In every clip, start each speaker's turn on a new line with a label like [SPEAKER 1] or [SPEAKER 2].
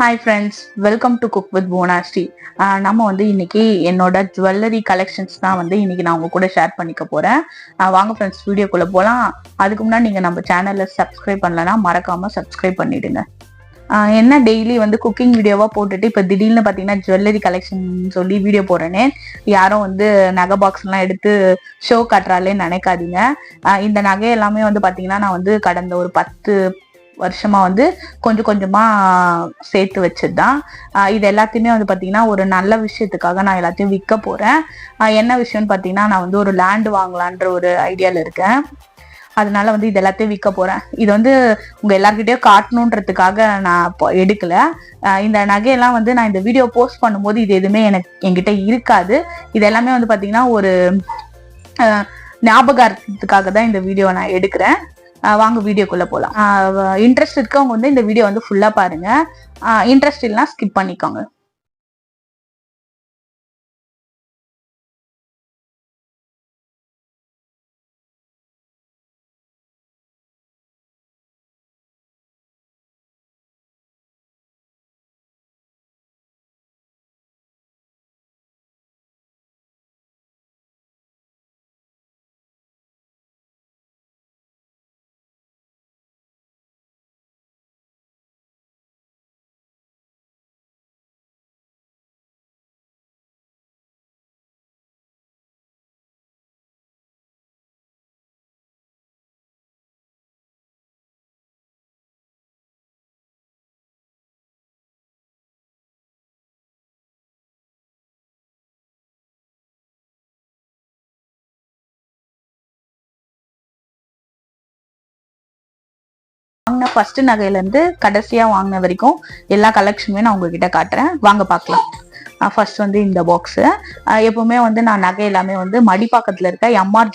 [SPEAKER 1] Hi friends welcome to cook with போனாஸ்டி நம்ம வந்து இன்னைக்கு என்னோட ஜுவல்லரி கலெக்ஷன்ஸ் தான் வந்து இன்னைக்கு நான் உங்க கூட ஷேர் பண்ணிக்க போறேன். வாங்க ஃப்ரெண்ட்ஸ் வீடியோக்குள்ள போகலாம் அதுக்கு முன்னாடி நீங்க நம்ம சேனல்ல சப்ஸ்கிரைப் பண்ணலன்னா மறக்காம சப்ஸ்கிரைப் பண்ணிடுங்க. என்ன டெய்லி வந்து குக்கிங் வீடியோவா போட்டுட்டு இப்போ திடீர்னு பார்த்தீங்கன்னா ஜுவல்லரி கலெக்ஷன் சொல்லி வீடியோ போடுறேனே. யாரும் வந்து நகை பாக்ஸ்லாம் எடுத்து ஷோ காட்டுறாலேன்னு நினைக்காதீங்க. இந்த நகை எல்லாமே வந்து பார்த்தீங்கன்னா நான் வந்து கடந்த ஒரு பத்து வருஷமாக வந்து கொஞ்சம் கொஞ்சமாக சேர்த்து வச்சதுதான். தான் இது எல்லாத்தையுமே வந்து பார்த்தீங்கன்னா ஒரு நல்ல விஷயத்துக்காக நான் எல்லாத்தையும் விற்க போகிறேன் என்ன விஷயம்னு பார்த்தீங்கன்னா நான் வந்து ஒரு லேண்ட் வாங்கலான்ற ஒரு ஐடியாவில் இருக்கேன். அதனால வந்து இது எல்லாத்தையும் விற்க போகிறேன் இது வந்து உங்கள் எல்லாருக்கிட்டையும் காட்டணுன்றதுக்காக நான் இப்போ எடுக்கல. இந்த நகையெல்லாம் வந்து நான் இந்த வீடியோ போஸ்ட் பண்ணும்போது இது எதுவுமே எனக்கு என்கிட்ட இருக்காது. இது எல்லாமே வந்து பார்த்தீங்கன்னா ஒரு ஆஹ் ஞாபகார்த்தத்துக்காக தான் இந்த வீடியோ நான் எடுக்கிறேன். வாங்க வீடியோக்குள்ள போகலாம் இன்ட்ரெஸ்ட் இருக்கவங்க வந்து இந்த வீடியோ வந்து ஃபுல்லா பாருங்க. இன்ட்ரெஸ்ட் இல்லைனா ஸ்கிப் பண்ணிக்கோங்க. வாங்கின ஃபர்ஸ்ட் நகையில இருந்து கடைசியா வாங்கின வரைக்கும் எல்லா கலெக்ஷனுமே நான் உங்ககிட்ட காட்டுறேன். வாங்க பார்க்கலாம். ஃபர்ஸ்ட் வந்து இந்த பாக்ஸ் எப்பவுமே வந்து நான் நகை எல்லாமே வந்து மடிப்பாக்கத்துல இருக்க எம்ஆர்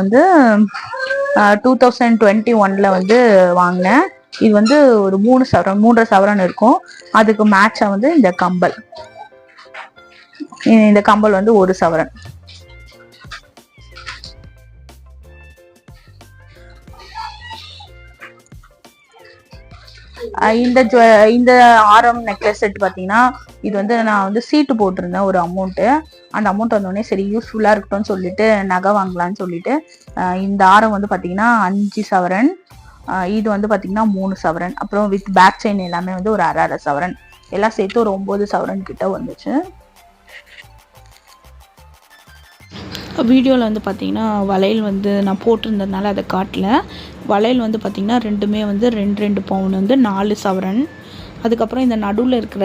[SPEAKER 1] வந்து டூ தௌசண்ட் டுவெண்ட்டி ஒன்ல வந்து வாங்கினேன். இது வந்து ஒரு மூணு சவரன் மூன்றரை சவரன் இருக்கும். அதுக்கு மேட்சா வந்து இந்த கம்பல். இந்த கம்பல் வந்து ஒரு சவரன். இந்த ஜ இந்த ஆரம் நெக்லஸ் செட் பார்த்தீங்கன்னா இது வந்து நான் வந்து சீட்டு போட்டிருந்தேன் ஒரு அமௌண்ட்டு அந்த அமௌண்ட் வந்தோடனே சரி யூஸ்ஃபுல்லாக இருக்கட்டும்னு சொல்லிட்டு நகை வாங்கலாம்னு சொல்லிட்டு இந்த ஆரம் வந்து பார்த்தீங்கன்னா அஞ்சு சவரன் இது வந்து பார்த்தீங்கன்னா மூணு சவரன் அப்புறம் வித் பேக் செயின் எல்லாமே வந்து ஒரு அரை அரை சவரன். எல்லாம் சேர்த்து ஒரு ஒம்பது சவரன் கிட்ட வந்துச்சு.
[SPEAKER 2] வீடியோவில் வந்து பார்த்தீங்கன்னா வளையல் வந்து நான் போட்டிருந்ததுனால அதை காட்டல. வளையல் வந்து பார்த்தீங்கன்னா ரெண்டுமே வந்து ரெண்டு ரெண்டு பவுன் வந்து நாலு சவரன். அதுக்கப்புறம் இந்த நடுவில் இருக்கிற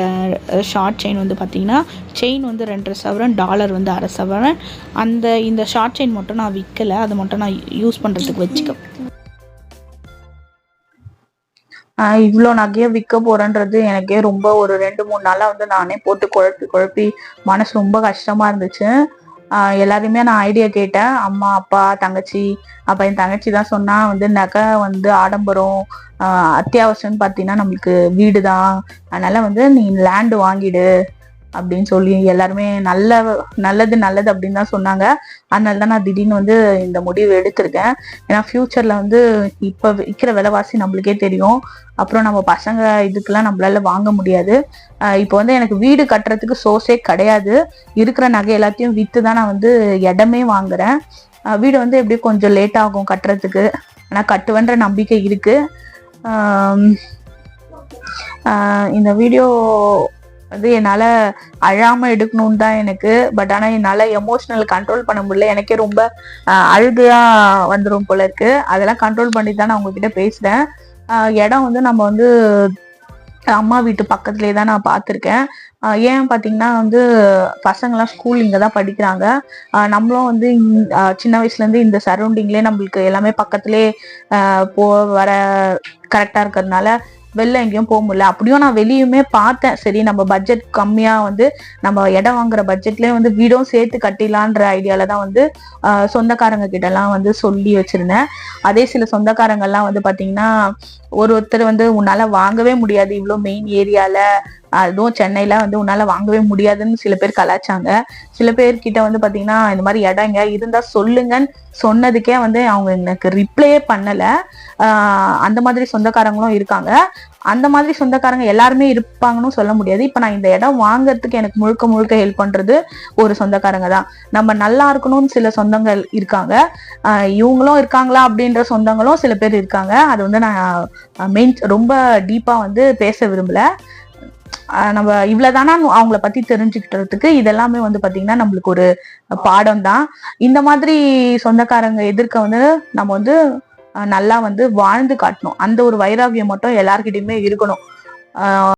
[SPEAKER 2] ஷார்ட் செயின் வந்து பார்த்தீங்கன்னா செயின் வந்து ரெண்டரை சவரன் டாலர் வந்து அரை சவரன். அந்த இந்த ஷார்ட் செயின் மட்டும் நான் விற்கலை அதை மட்டும் நான் யூஸ் பண்ணுறதுக்கு வச்சுக்க.
[SPEAKER 1] இவ்வளோ நகையை விற்க போறேன்றது எனக்கே ரொம்ப ஒரு ரெண்டு மூணு நாளாக வந்து நானே போட்டு குழப்பி குழப்பி மனசு ரொம்ப கஷ்டமா இருந்துச்சு. எல்லாரையுமே நான் ஐடியா கேட்டேன். அம்மா அப்பா தங்கச்சி. அப்போ என் தங்கச்சி தான் சொன்னா வந்து நகை வந்து ஆடம்பரம் அத்தியாவசியம்னு பார்த்தீங்கன்னா நம்மளுக்கு வீடு தான் அதனால வந்து நீ லேண்டு வாங்கிடு. அப்படின்னு சொல்லி எல்லாருமே நல்ல நல்லது நல்லது அப்படின்னு தான் சொன்னாங்க. அதனால தான் நான் திடீர்னு வந்து இந்த முடிவு எடுத்திருக்கேன். ஏன்னா ஃபியூச்சர்ல வந்து இப்போ விற்கிற விலைவாசி நம்மளுக்கே தெரியும். அப்புறம் நம்ம பசங்க இதுக்கெல்லாம் நம்மளால வாங்க முடியாது. இப்போ வந்து எனக்கு வீடு கட்டுறதுக்கு சோர்ஸே கிடையாது. இருக்கிற நகை எல்லாத்தையும் விற்று தான் நான் வந்து இடமே வாங்குறேன். வீடு வந்து எப்படியும் கொஞ்சம் லேட் ஆகும் கட்டுறதுக்கு. ஆனால் கட்டுவேன்ற நம்பிக்கை இருக்கு. இந்த வீடியோ வந்து என்னால் அழாமல் எடுக்கணும்னு தான் எனக்கு. பட் ஆனால் என்னால் எமோஷனல் கண்ட்ரோல் பண்ண முடியல. எனக்கே ரொம்ப அழுகையாக வந்துடும் போல இருக்கு. அதெல்லாம் கண்ட்ரோல் பண்ணி தான் நான் உங்ககிட்ட பேசுகிறேன் இடம் வந்து நம்ம வந்து அம்மா வீட்டு பக்கத்துலேயே தான் நான் பார்த்துருக்கேன். ஏன் பார்த்தீங்கன்னா வந்து பசங்களாம் ஸ்கூல் இங்கே தான் படிக்கிறாங்க. நம்மளும் வந்து இந்- சின்ன வயசுலேருந்து இந்த சரௌண்டிங்லேயே நம்மளுக்கு எல்லாமே பக்கத்துலேயே போ வர கரெக்டாக இருக்கிறதுனால வெளில எங்கேயும் போக முடியல. அப்படியும் நான் வெளியுமே பார்த்தேன். சரி நம்ம பட்ஜெட் கம்மியாக வந்து நம்ம இடம் வாங்குற பட்ஜெட்லேயே வந்து வீடும் சேர்த்து கட்டிடலான்ற ஐடியாவில் தான் வந்து ஆஹ் சொந்தக்காரங்க கிட்டலாம் வந்து சொல்லி வச்சிருந்தேன். அதே சில சொந்தக்காரங்கள்லாம் வந்து பார்த்தீங்கன்னா ஒரு ஒருத்தர் வந்து உன்னால வாங்கவே முடியாது இவ்வளோ மெயின் ஏரியால அதுவும் சென்னையில வந்து உன்னால வாங்கவே முடியாதுன்னு சில பேர் கலாச்சாங்க. சில பேர் கிட்ட வந்து பாத்தீங்கன்னா இந்த மாதிரி இடங்க இருந்தா சொல்லுங்கன்னு சொன்னதுக்கே வந்து அவங்க எனக்கு ரிப்ளையே பண்ணல. அந்த மாதிரி சொந்தக்காரங்களும் இருக்காங்க. அந்த மாதிரி சொந்தக்காரங்க எல்லாருமே இருப்பாங்கன்னு சொல்ல முடியாது. இப்போ நான் இந்த இடம் வாங்குறதுக்கு எனக்கு முழுக்க முழுக்க ஹெல்ப் பண்றது ஒரு சொந்தக்காரங்க தான். நம்ம நல்லா இருக்கணும்னு சில சொந்தங்கள் இருக்காங்க. இவங்களும் இருக்காங்களா அப்படின்ற சொந்தங்களும் சில பேர் இருக்காங்க. அது வந்து நான் மெயின் ரொம்ப டீப்பா வந்து பேச விரும்பல. நம்ம இவ்வளவுதானா அவங்கள பத்தி தெரிஞ்சுக்கிட்டதுக்கு இதெல்லாமே வந்து பாத்தீங்கன்னா நம்மளுக்கு ஒரு பாடம் தான் இந்த மாதிரி சொந்தக்காரங்க எதிர்க்க வந்து நம்ம வந்து நல்லா வந்து வாழ்ந்து காட்டணும். அந்த ஒரு வைராகியம் மட்டும் எல்லார்கிட்டயுமே இருக்கணும். ஆஹ்